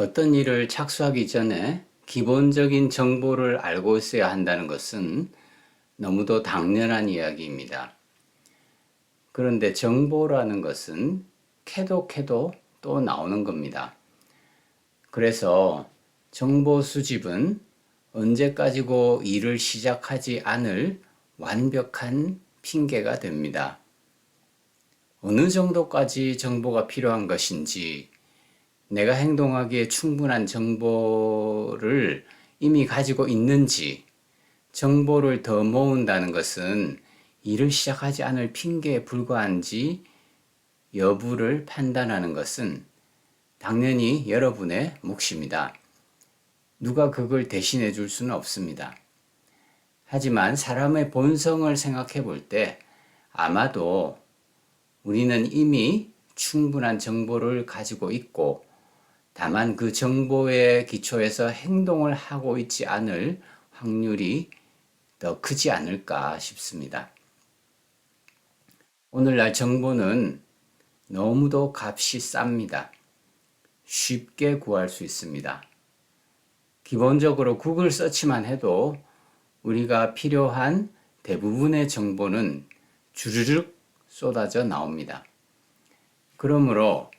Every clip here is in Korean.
어떤 일을 착수하기 전에 기본적인 정보를 알고 있어야 한다는 것은 너무도 당연한 이야기입니다. 그런데 정보라는 것은 캐도 캐도 또 나오는 겁니다. 그래서 정보 수집은 언제까지고 일을 시작하지 않을 완벽한 핑계가 됩니다. 어느 정도까지 정보가 필요한 것인지, 내가 행동하기에 충분한 정보를 이미 가지고 있는지, 정보를 더 모은다는 것은 일을 시작하지 않을 핑계에 불과한지 여부를 판단하는 것은 당연히 여러분의 몫입니다. 누가 그걸 대신해 줄 수는 없습니다. 하지만 사람의 본성을 생각해 볼 때 아마도 우리는 이미 충분한 정보를 가지고 있고 다만 그 정보의 기초에서 행동을 하고 있지 않을 확률이 더 크지 않을까 싶습니다. 오늘날 정보는 너무도 값이 쌉니다. 쉽게 구할 수 있습니다. 기본적으로 구글 서치만 해도 우리가 필요한 대부분의 정보는 주르륵 쏟아져 나옵니다. 그러므로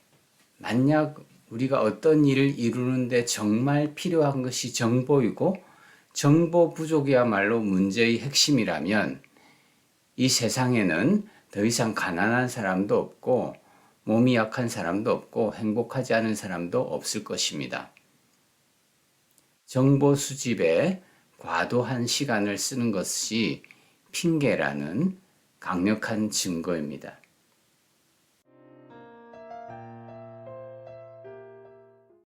만약 우리가 어떤 일을 이루는데 정말 필요한 것이 정보이고 정보 부족이야말로 문제의 핵심이라면 이 세상에는 더 이상 가난한 사람도 없고 몸이 약한 사람도 없고 행복하지 않은 사람도 없을 것입니다. 정보 수집에 과도한 시간을 쓰는 것이 핑계라는 강력한 증거입니다.